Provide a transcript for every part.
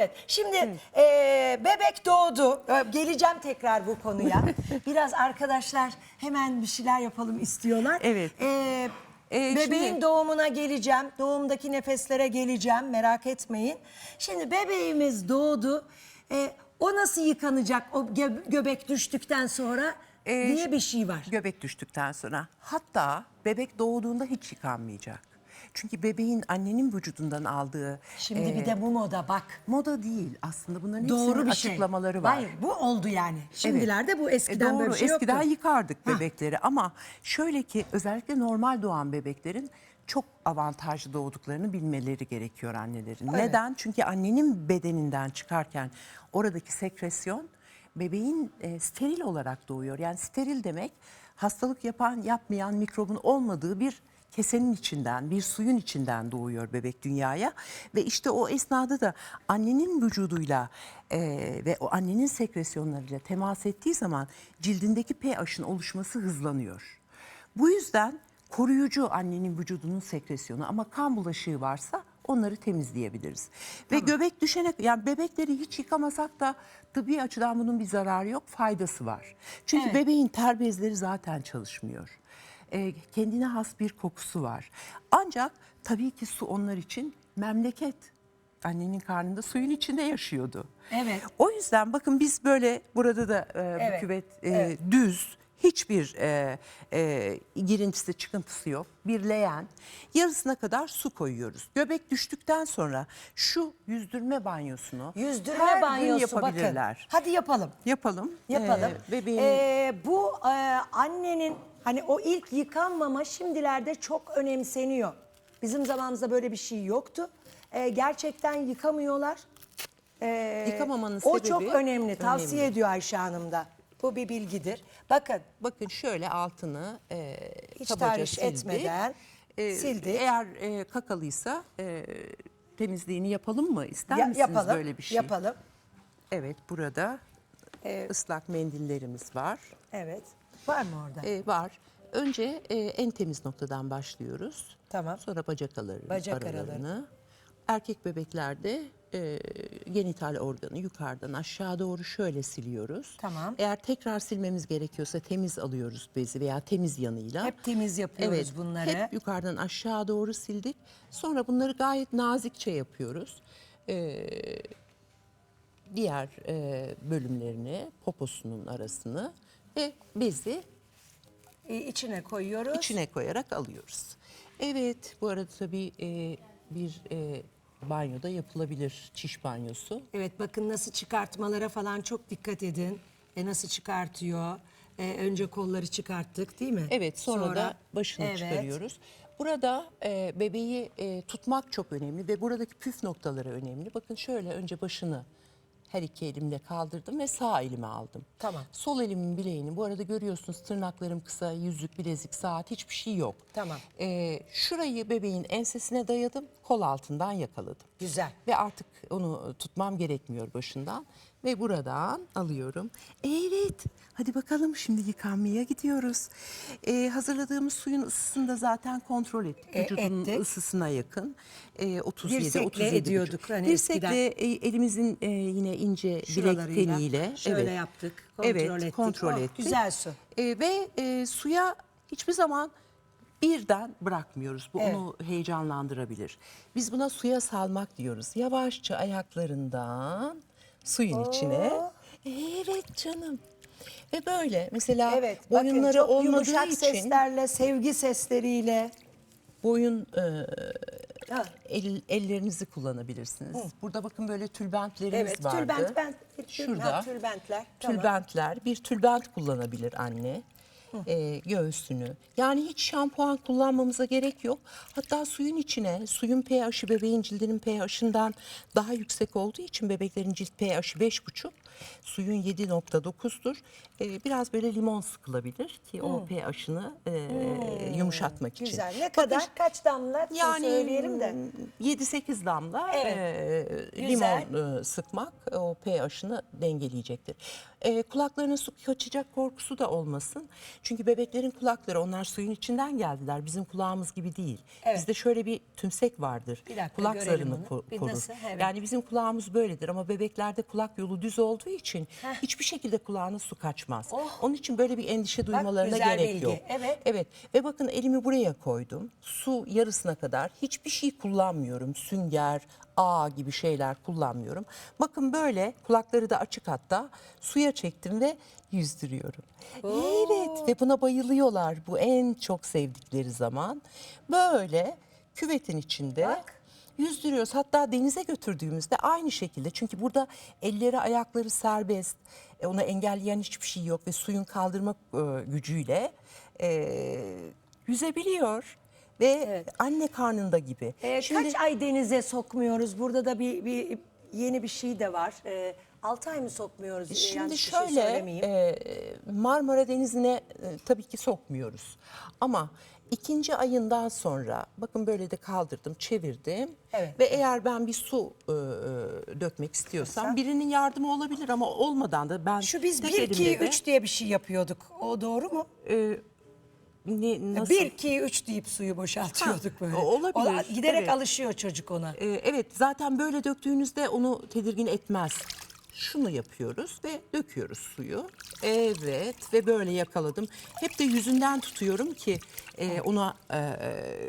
Evet, şimdi eee, bebek doğdu. Ee, Geleceğim tekrar bu konuya. Biraz arkadaşlar hemen bir şeyler yapalım istiyorlar. Evet. Eee, Ee, bebeğin şimdi- doğumuna geleceğim. Doğumdaki nefeslere geleceğim. Merak etmeyin. Şimdi bebeğimiz doğdu. Ee, o nasıl yıkanacak o gö- göbek düştükten sonra Ee, diye bir şey var. Göbek düştükten sonra. Hatta bebek doğduğunda hiç yıkanmayacak. Çünkü bebeğin annenin vücudundan aldığı Şimdi e, bir de bu moda bak. moda değil aslında bunların Doğru bir şey. açıklamaları var. Hayır bu oldu yani. Evet. Şimdilerde bu eskiden E, doğru, böyle bir şey eskiden yoktu. yıkardık bebekleri ama şöyle ki özellikle normal doğan bebeklerin çok avantajlı doğduklarını bilmeleri gerekiyor annelerin. Neden? Çünkü annenin bedeninden çıkarken oradaki sekresyon bebeğin e, steril olarak doğuyor. Yani steril demek hastalık yapan yapmayan mikrobun olmadığı bir kesenin içinden, bir suyun içinden doğuyor bebek dünyaya ve işte o esnada da annenin vücuduyla e, ve o annenin sekresyonlarıyla temas ettiği zaman cildindeki pH'ın oluşması hızlanıyor. Bu yüzden koruyucu annenin vücudunun sekresyonu ama kan bulaşığı varsa onları temizleyebiliriz. Ve göbek düşene yani bebekleri hiç yıkamasak da tıbbi açıdan bunun bir zararı yok, faydası var. Çünkü Evet. bebeğin ter bezleri zaten çalışmıyor. E, kendine has bir kokusu var. Ancak tabii ki su onlar için memleket. Annenin karnında suyun içinde yaşıyordu. Evet. O yüzden bakın biz böyle burada da e, Evet, bu küvet e, evet. düz hiçbir e, e, girintisi çıkıntısı yok. Bir leğen yarısına kadar su koyuyoruz. Göbek düştükten sonra şu yüzdürme banyosunu Yüzdürme her gün banyosu bakın. yapabilirler. Hadi yapalım. Yapalım. Yapalım. Ee, bebeğin Ee, bu e, annenin hani o ilk yıkanmama şimdilerde çok önemseniyor. Bizim zamanımızda böyle bir şey yoktu. Ee, gerçekten yıkamıyorlar. Ee, Yıkamamanın o sebebi çok önemli. önemli. Tavsiye ediyor Ayşe Hanım da. Bu bir bilgidir. Bakın Bakın şöyle altını e, Hiç kabaca tahriş sildik. etmeden sildik. Eğer e, kakalıysa e, temizliğini yapalım mı? İster ya- misiniz yapalım. böyle bir şey? Yapalım. Evet burada Evet. ıslak mendillerimiz var. Evet. Var mı orada? E, var. Önce e, en temiz noktadan başlıyoruz. Tamam. Sonra bacak araları, Bacak aralarını. Erkek bebeklerde e, genital organı yukarıdan aşağı doğru şöyle siliyoruz. Tamam. Eğer tekrar silmemiz gerekiyorsa temiz alıyoruz bezi veya temiz yanıyla. Hep temiz yapıyoruz evet, bunları. Hep yukarıdan aşağı doğru sildik. Sonra bunları gayet nazikçe yapıyoruz. Ee, diğer e, bölümlerini, poposunun arasını ve bezi Ee, içine koyuyoruz. içine koyarak alıyoruz. Evet, bu arada tabii e, bir e, banyoda yapılabilir çiş banyosu. Evet bakın nasıl çıkartmalara falan çok dikkat edin. E nasıl çıkartıyor? E, önce kolları çıkarttık değil mi? Evet, sonra, da başını Evet. çıkarıyoruz. Burada e, bebeği e, tutmak çok önemli ve buradaki püf noktaları önemli. Bakın şöyle önce başını her iki elimle kaldırdım ve sağ elime aldım. Tamam. Sol elimin bileğini bu arada görüyorsunuz tırnaklarım kısa, yüzük, bilezik, saat hiçbir şey yok. Tamam. E, şurayı bebeğin ensesine dayadım, kol altından yakaladım. Güzel. Ve artık onu tutmam gerekmiyor başından. Ve buradan alıyorum. Evet, hadi bakalım şimdi yıkanmaya gidiyoruz. Ee, hazırladığımız suyun ısısını da zaten kontrol ettik. E, Vücudun ettik. ısısına yakın. Ee, 37, Dirsekle 37 ediyorduk hani Dirsekle e, elimizin e, yine ince bilek Şuralarıyla teniyle. şöyle evet. yaptık, kontrol evet, ettik. kontrol Oh, ettik. güzel su. Ee, ve e, suya hiçbir zaman birden bırakmıyoruz. Bu Evet. onu heyecanlandırabilir. Biz buna suya salmak diyoruz. Yavaşça ayaklarından suyun içine. Evet canım. Ve böyle mesela Evet bakın boyunları çok olmadığı yumuşak için seslerle, sevgi sesleriyle. boyun e, Ha, el- ellerinizi kullanabilirsiniz. Burada bakın böyle tülbentlerimiz Evet vardı. tülbent ben. Şurada. Ha, tülbentler. Tamam. Tülbentler, bir tülbent kullanabilir anne. Ee, göğsünü. Yani hiç şampuan kullanmamıza gerek yok. Hatta suyun içine, suyun pH'i bebeğin cildinin pH'inden daha yüksek olduğu için bebeklerin cilt pH'i 5,5, suyun 7,9'dur. Ee, biraz böyle limon sıkılabilir ki o pH'ını e, yumuşatmak için. Güzel. Ne kadar? Kaç damla? Yani söyleyelim de. 7-8 damla Evet. e, Güzel. limon e, sıkmak o pH'ını dengeleyecektir. E, kulaklarına su kaçacak korkusu da olmasın. Çünkü bebeklerin kulakları onlar suyun içinden geldiler. Bizim kulağımız gibi değil. Evet. Bizde şöyle bir tümsek vardır. Bir dakika, Kulak zarını onu. Bir korur. nasıl? Evet. Yani bizim kulağımız böyledir ama bebeklerde kulak yolu düz olduğu için hiçbir şekilde kulağına su kaçmaz. Oh. Onun için böyle bir endişe duymalarına güzel gerek bilgi. yok. Evet. Evet ve bakın elimi buraya koydum. Su yarısına kadar hiçbir şey kullanmıyorum. Sünger, ağ gibi şeyler kullanmıyorum. Bakın böyle kulakları da açık hatta suya çektim ve yüzdürüyorum. Evet ve buna bayılıyorlar. Bu en çok sevdikleri zaman. Böyle küvetin içinde Bak. yüzdürüyoruz. Hatta denize götürdüğümüzde aynı şekilde. Çünkü burada elleri ayakları serbest. E, onu engelleyen hiçbir şey yok ve suyun kaldırma e, gücüyle e, yüzebiliyor. Ve anne karnında gibi. Ee, Şimdi Kaç ay denize sokmuyoruz? Burada da bir, bir yeni bir şey de var. Ee, 6 ay mı sokmuyoruz? Ee, Şimdi bir şey şöyle söylemeyeyim. e, Marmara Denizi'ne e, tabii ki sokmuyoruz. Ama ikinci ayından sonra bakın böyle de kaldırdım, çevirdim. Evet. Ve eğer ben bir su e, e, dökmek istiyorsam Mesela? birinin yardımı olabilir ama olmadan da ben Şu biz tek 1 2 elimle de- 3 diye bir şey yapıyorduk. O doğru mu? Ne, nasıl? 1 2 3 deyip suyu boşaltıyorduk Ha, böyle. olabilir, O- giderek evet. alışıyor çocuk ona. Ee, evet zaten böyle döktüğünüzde onu tedirgin etmez. Şunu yapıyoruz ve döküyoruz suyu. Evet ve böyle yakaladım. Hep de yüzünden tutuyorum ki e, ona e,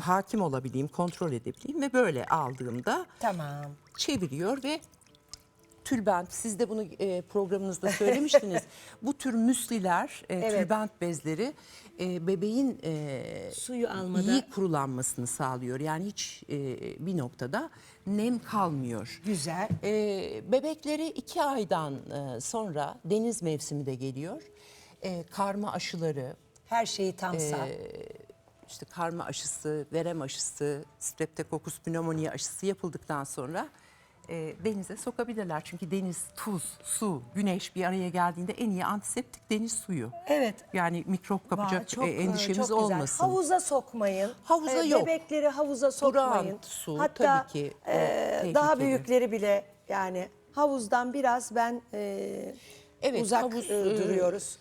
hakim olabileyim, kontrol edebileyim ve böyle aldığımda Tamam. çeviriyor ve tülbent siz de bunu e, programınızda söylemiştiniz. Bu tür müsliler, e, Evet. tülbent bezleri e, bebeğin e, Suyu almada- iyi kurulanmasını sağlıyor. Yani hiç e, bir noktada nem kalmıyor. Güzel. E, bebekleri iki aydan e, sonra deniz mevsimi de geliyor. E, karma aşıları, Her şeyi tam sağ. işte karma aşısı, verem aşısı, streptokokus pneumoniae aşısı yapıldıktan sonra e, denize sokabilirler. Çünkü deniz, tuz, su, güneş bir araya geldiğinde en iyi antiseptik deniz suyu. Evet. Yani mikrop kapacak Vay, çok, e, endişemiz çok güzel. olmasın. Havuza sokmayın. Havuza Ee, yok. Bebekleri havuza sokmayın. su Hatta tabii ki, e, daha büyükleri bile yani havuzdan biraz ben e, Evet, uzak havuz, e, e, duruyoruz.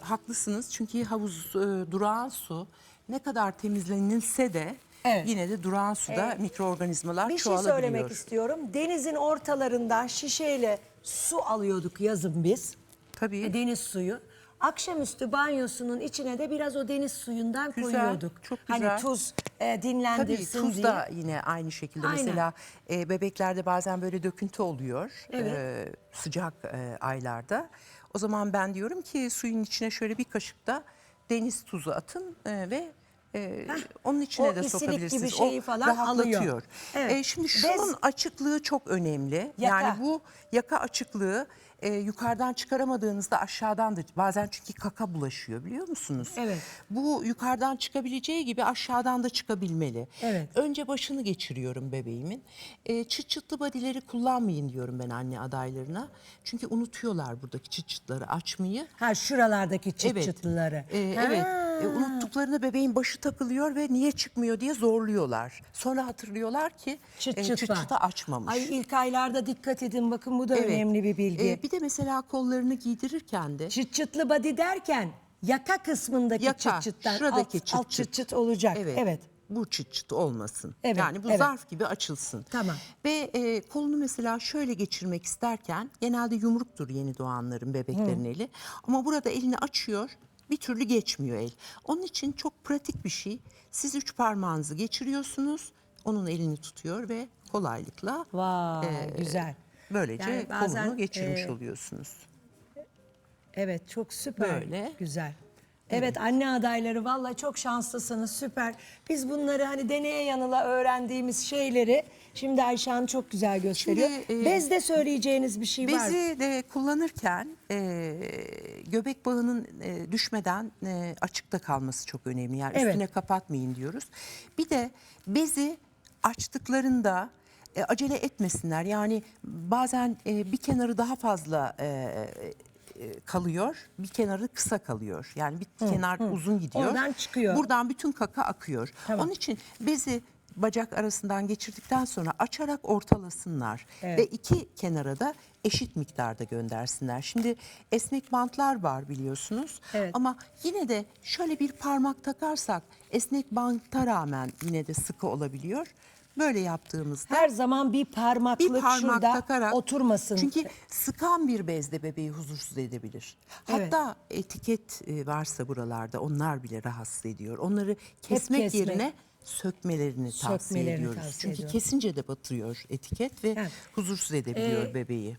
Haklısınız çünkü havuz e, durağan su ne kadar temizlenilse de Evet. yine de durağan suda mikroorganizmalar Bir şey çoğalabiliyor. söylemek istiyorum. Denizin ortalarından şişeyle su alıyorduk yazın biz. Tabii. E, Deniz suyu. Akşamüstü banyosunun içine de biraz o deniz suyundan Güzel, koyuyorduk. çok Hani güzel. tuz e, Tabii dinlendirsin tuz diye. da yine aynı şekilde Aynen. mesela e, bebeklerde bazen böyle döküntü oluyor Evet. e, sıcak e, aylarda. O zaman ben diyorum ki suyun içine şöyle bir kaşık da deniz tuzu atın e, ve e, onun içine o de isilik sokabilirsiniz. gibi şeyi o falan rahatlatıyor. alıyor. Evet. E, şimdi Bez- şunun açıklığı çok önemli. Yaka. Yani bu yaka açıklığı e, yukarıdan çıkaramadığınızda aşağıdan da bazen çünkü kaka bulaşıyor biliyor musunuz? Evet. Bu yukarıdan çıkabileceği gibi aşağıdan da çıkabilmeli. Evet. Önce başını geçiriyorum bebeğimin. E, çıt çıtlı badileri kullanmayın diyorum ben anne adaylarına. Çünkü unutuyorlar buradaki çıt çıtları açmayı. Ha şuralardaki çıt Evet. çıtlıları. E, Ha. evet. E, unuttuklarında bebeğin başı takılıyor ve niye çıkmıyor diye zorluyorlar. Sonra hatırlıyorlar ki Çıt e, çıt çıt var. çıtı açmamış. Ay ilk aylarda dikkat edin bakın bu da Evet. önemli bir bilgi. E, bir de mesela kollarını giydirirken de çıt çıtlı body derken yaka kısmındaki Yaka, çıt çıttan şuradaki alt, çıt alt çıt çıt olacak. Evet. Evet. Bu çıt çıt olmasın. Evet, Yani bu evet. zarf gibi açılsın. Tamam. Ve e, kolunu mesela şöyle geçirmek isterken genelde yumruktur yeni doğanların bebeklerin eli. Ama burada elini açıyor bir türlü geçmiyor el. Onun için çok pratik bir şey. Siz üç parmağınızı geçiriyorsunuz. Onun elini tutuyor ve kolaylıkla Vay e, güzel. böylece Yani bazen, kolunu geçirmiş e, oluyorsunuz. Evet çok süper. Böyle. Güzel. Evet, anne adayları vallahi çok şanslısınız süper. Biz bunları hani deneye yanıla öğrendiğimiz şeyleri şimdi Ayşe Hanım çok güzel gösteriyor. Şimdi, e, Bezde söyleyeceğiniz bir şey var mı? Bezi de kullanırken e, göbek bağının e, düşmeden e, açıkta kalması çok önemli. Yani Evet. üstüne kapatmayın diyoruz. Bir de bezi açtıklarında e, acele etmesinler. Yani bazen e, bir kenarı daha fazla e, kalıyor, bir kenarı kısa kalıyor. Yani bir kenar uzun gidiyor. Oradan çıkıyor. Buradan bütün kaka akıyor. Tamam. Onun için bezi bacak arasından geçirdikten sonra açarak ortalasınlar Evet. ve iki kenara da eşit miktarda göndersinler. Şimdi esnek bantlar var biliyorsunuz Evet. ama yine de şöyle bir parmak takarsak esnek banta rağmen yine de sıkı olabiliyor. Böyle yaptığımızda Her zaman bir parmaklık bir parmak şurada takarak oturmasın. Çünkü sıkan bir bezde bebeği huzursuz edebilir. Evet. Hatta etiket e, varsa buralarda onlar bile rahatsız ediyor. Onları kesmek, kesmek. yerine sökmelerini tavsiye Sökmelerini ediyoruz. tavsiye Çünkü ediyorum. kesince de batıyor etiket ve Evet. huzursuz edebiliyor Ee, bebeği.